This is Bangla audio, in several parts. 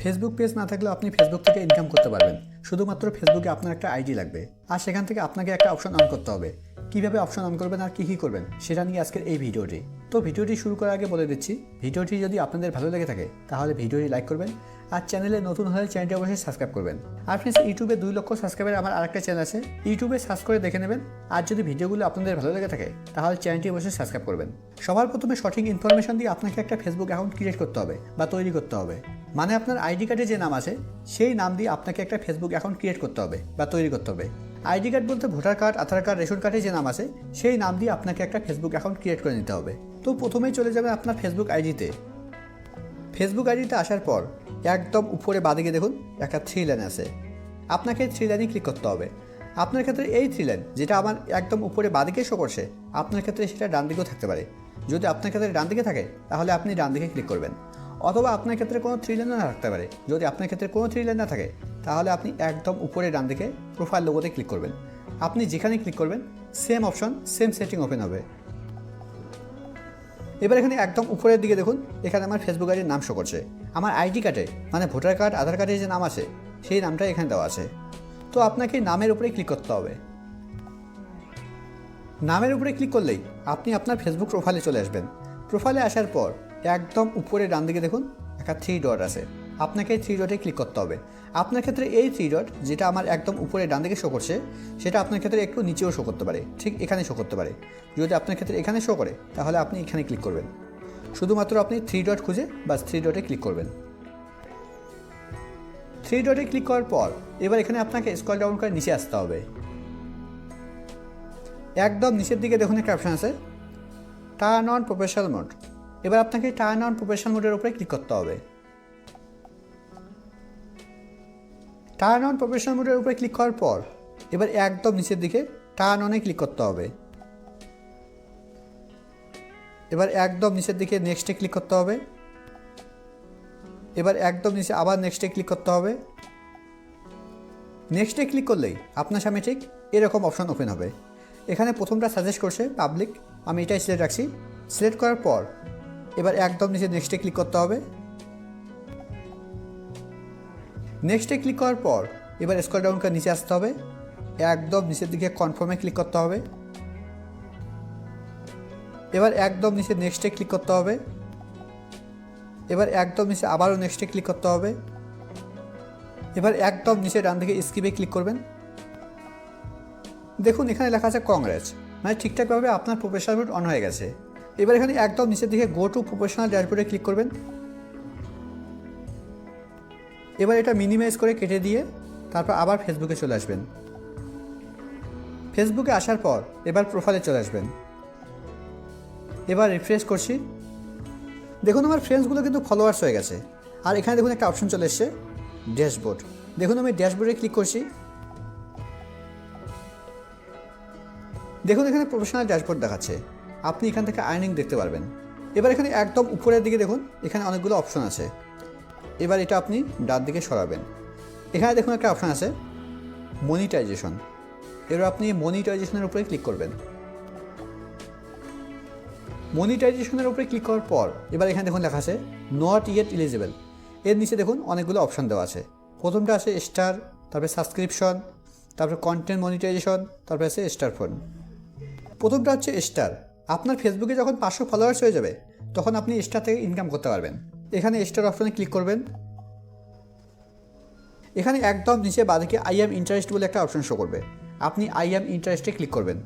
ফেসবুক পেজ না থাকলেও আপনি ফেসবুক থেকে ইনকাম করতে পারবেন। শুধুমাত্র ফেসবুকে আপনার একটা আইডি লাগবে। আর সেখান থেকে আপনাকে একটা অপশন অন করতে হবে। কীভাবে অপশন অন করবেন আর কী কী করবেন, সেটা নিয়ে আজকের এই ভিডিওটি। তো ভিডিওটি শুরু করার আগে বলে দিচ্ছি, ভিডিওটি যদি আপনাদের ভালো লেগে থাকে, তাহলে ভিডিওটি লাইক করবেন আর চ্যানেলে নতুন হলে চ্যানেলটি অবশ্যই সাবস্ক্রাইব করবেন। আর ফ্রেন্ডস ইউটিউবে দুই লক্ষ সাবস্ক্রাইবার আমার আরেকটা চ্যানেল আছে। ইউটিউবে সার্চ করে দেখে নেবেন। আর যদি ভিডিওগুলো আপনাদের ভালো লেগে থাকে, তাহলে চ্যানেলটি অবশ্যই সাবস্ক্রাইব করবেন। সবার প্রথমে সঠিক ইনফরমেশন দিয়ে আপনাকে একটা ফেসবুক অ্যাকাউন্ট ক্রিয়েট করতে হবে বা তৈরি করতে হবে। মানে আপনার আইডি কার্ডে যে নাম আছে, সেই নাম দিয়ে আপনাকে একটা ফেসবুক অ্যাকাউন্ট ক্রিয়েট করতে হবে বা তৈরি করতে হবে। আইডি কার্ড বলতে voter card, Aadhaar card, ration কার্ডে যে নাম আছে, সেই নাম দিয়ে আপনাকে একটা ফেসবুক অ্যাকাউন্ট ক্রিয়েট করে নিতে হবে। তো প্রথমেই চলে যাবে আপনার ফেসবুক আইডিতে ফেসবুক আইডিতে আসার পর একদম উপরে বাদিকে দেখুন, একটা থ্রি লাইন আছে। আপনাকে থ্রি লাইনে ক্লিক করতে হবে। আপনার ক্ষেত্রে এই থ্রি লাইন যেটা আমার একদম উপরে বাদিকে শো করছে, আপনার ক্ষেত্রে সেটা ডান দিকেও থাকতে পারে। যদি আপনার ক্ষেত্রে ডান দিকে থাকে, তাহলে আপনি ডান দিকে ক্লিক করবেন। অথবা আপনার ক্ষেত্রে কোনো থ্রি লাইন না থাকতে পারে। যদি আপনার ক্ষেত্রে কোনো থ্রি লাইন না থাকে, তাহলে আপনি একদম উপরে ডান দিকে প্রোফাইল লোগোতে ক্লিক করবেন। আপনি যেখানে ক্লিক করবেন same option same setting open হবে। এবার এখানে একদম উপরের দিকে দেখুন, এখানে আমার ফেসবুক আইডির নাম শো করছে। আমার আইডি কার্ডে মানে ভোটার কার্ড আধার কার্ডে যে নাম আছে, সেই নামটা এখানে দেওয়া আছে। তো আপনাকে নামের উপরে ক্লিক করতে হবে। নামের উপরে ক্লিক করলেই আপনি আপনার ফেসবুক প্রোফাইলে চলে আসবেন। প্রোফাইলে আসার পর একদম উপরে ডান দিকে দেখুন, একটা থ্রি ডট আছে। আপনাকে থ্রি ডটে ক্লিক করতে হবে। আপনার ক্ষেত্রে এই থ্রি ডট যেটা আমার একদম উপরে ডান দিকে শো করছে, সেটা আপনার ক্ষেত্রে একটু নিচেও শো করতে পারে, ঠিক এখানে শো করতে পারে। যদি আপনার ক্ষেত্রে এখানে শো করে, তাহলে আপনি এখানে ক্লিক করবেন। শুধুমাত্র আপনি থ্রি ডট খুঁজে বা থ্রি ডটে ক্লিক করবেন। থ্রি ডটে ক্লিক করার পর, এবার এখানে আপনাকে স্কল ডাউন করে নিচে আসতে হবে। একদম নিচের দিকে দেখুন একটা অপশান আছে টার্ন অন প্রফেশনাল মোড এবার আপনাকে টার্ন অন প্রফেশনাল মোডের উপরে ক্লিক করতে হবে। টার্ন অন প্রফেশনাল মোডের উপরে ক্লিক করার পর এবার একদম নিচের দিকে টার্ন অনে ক্লিক করতে হবে। এবার একদম নিচের দিকে নেক্সটে ক্লিক করতে হবে। এবার একদম নিচে আবার নেক্সটে ক্লিক করতে হবে। নেক্সটে ক্লিক করলেই আপনার সামনে ঠিক এরকম অপশন ওপেন হবে। এখানে প্রথমটা সাজেস্ট করছে পাবলিক আমি এটাই সিলেক্ট রাখছি। সিলেক্ট করার পর এবার একদম নিচে নেক্সটে ক্লিক করতে হবে। নেক্সটে ক্লিক করার পর এবার স্কল ডাউন করে নিচে আসতে হবে। একদম নিচের দিকে কনফার্মে ক্লিক করতে হবে। এবার একদম নিচে নেক্সটে ক্লিক করতে হবে। এবার একদম নিচে আবারও নেক্সটে ক্লিক করতে হবে। এবার একদম নিচে ডান দিকে স্কিপে ক্লিক করবেন। দেখুন এখানে লেখা আছে কংগ্রেস মানে ঠিকঠাকভাবে আপনার প্রফেশনাল মোড অন হয়ে গেছে। এবার এখানে একদম নিচের দিকে গো টু প্রফেশনাল ড্যাশবোর্ডে ক্লিক করবেন। এবার এটা মিনিমাইজ করে কেটে দিয়ে তারপর আবার ফেসবুকে চলে আসবেন। ফেসবুকে আসার পর এবার প্রোফাইলে চলে আসবেন। এবার রিফ্রেশ করছি। দেখুন আমার ফ্রেন্ডসগুলো কিন্তু ফলোয়ার্স হয়ে গেছে। আর এখানে দেখুন একটা অপশন চলে এসছে ড্যাশবোর্ড দেখুন আমি ড্যাশবোর্ডে ক্লিক করছি। দেখুন এখানে প্রফেশনাল ড্যাশবোর্ড দেখাচ্ছে। আপনি এখান থেকে আর্নিং দেখতে পারবেন। এবার এখানে একদম উপরের দিকে দেখুন, এখানে অনেকগুলো অপশন আছে। এবার এটা আপনি ডান দিকে সরাবেন। এখানে দেখুন একটা অপশন আছে মনিটাইজেশন এবার আপনি মনিটাইজেশনের উপরে ক্লিক করবেন। মনিটাইজেশনের উপরে ক্লিক করার পর, এবার এখানে দেখুন লেখা আছে নট ইয়েট ইলিজিবল এর নিচে দেখুন অনেকগুলো অপশান দেওয়া আছে। প্রথমটা আছে স্টার তারপরে সাবস্ক্রিপশন তারপরে কন্টেন্ট মনিটাইজেশন তারপরে আছে স্টার ফোন প্রথমটা হচ্ছে স্টার আপনার ফেসবুকে যখন পাঁচশো ফলোয়ার্স হয়ে যাবে, তখন আপনি স্টার থেকে ইনকাম করতে পারবেন। এখানে স্টার অপশনে ক্লিক করবেন। এখানে একদম নিচে বাদিকে আই এম ইন্টারেস্ট বলে একটা অপশন শো করবে। আপনি আই এম ইন্টারেস্টে ক্লিক করবেন।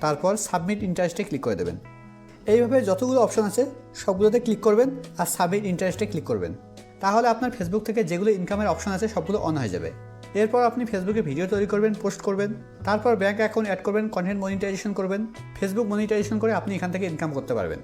তারপর সাবমিট ইন্টারেস্টে ক্লিক করে দেবেন। এইভাবে যতগুলো অপশন আছে, সবগুলোতে ক্লিক করবেন আর সাবমিট ইন্টারেস্টে ক্লিক করবেন। তাহলে আপনার ফেসবুক থেকে যেগুলো ইনকামের অপশন আছে, সবগুলো অন হয়ে যাবে। এরপর আপনি ফেসবুকে ভিডিও তৈরি করবেন পোস্ট করবেন, তারপর ব্যাঙ্ক অ্যাকাউন্ট অ্যাড করবেন কন্টেন্ট মনিটাইজেশন করবেন ফেসবুক মনিটাইজেশন করে আপনি এখান থেকে ইনকাম করতে পারবেন।